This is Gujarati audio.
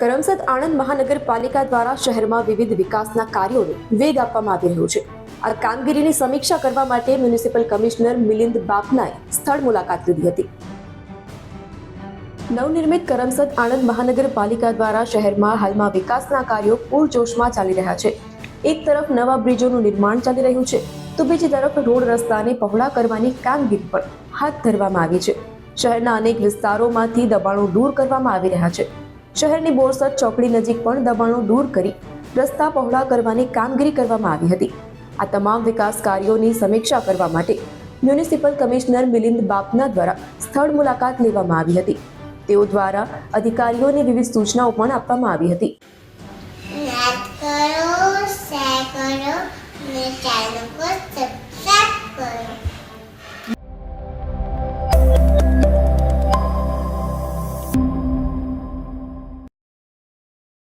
કરમસદ આણંદ મહાનગરપાલિકા દ્વારા શહેરમાં વિવિધ વિકાસના કાર્યોને વેગ આપવામાં આવી રહ્યો છે. આ કામગીરીની સમીક્ષા કરવા માટે મ્યુનિસિપલ કમિશનર મિલિંદ બાપનાએ સ્થળ મુલાકાત લીધી હતી. નવનિર્મિત કરમસદ આણંદ મહાનગરપાલિકા દ્વારા શહેરમાં હાલમાં વિકાસના કાર્યો પૂરજોશમાં ચાલી રહ્યા છે. એક તરફ નવા બ્રિજોનું નિર્માણ ચાલી રહ્યું છે, તો બીજી તરફ રોડ રસ્તાને પહોળા કરવાની કામગીરી પણ હાથ ધરવામાં આવી છે. શહેરના અનેક વિસ્તારોમાંથી દબાણો દૂર કરવામાં આવી રહ્યા છે. શહેરની બોરસદ ચોકડી નજીક પણ દબાણો દૂર કરી રસ્તા પહોળા કરવાની કામગીરી કરવામાં આવી હતી. આ તમામ વિકાસ કાર્યોની સમીક્ષા કરવા માટે મ્યુનિસિપલ કમિશનર મિલિંદ બાપના દ્વારા સ્થળ મુલાકાત લેવામાં આવી હતી. તેઓ દ્વારા અધિકારીઓને વિવિધ સૂચનાઓ પણ આપવામાં આવી હતી. કરો કરો ને ચાલુ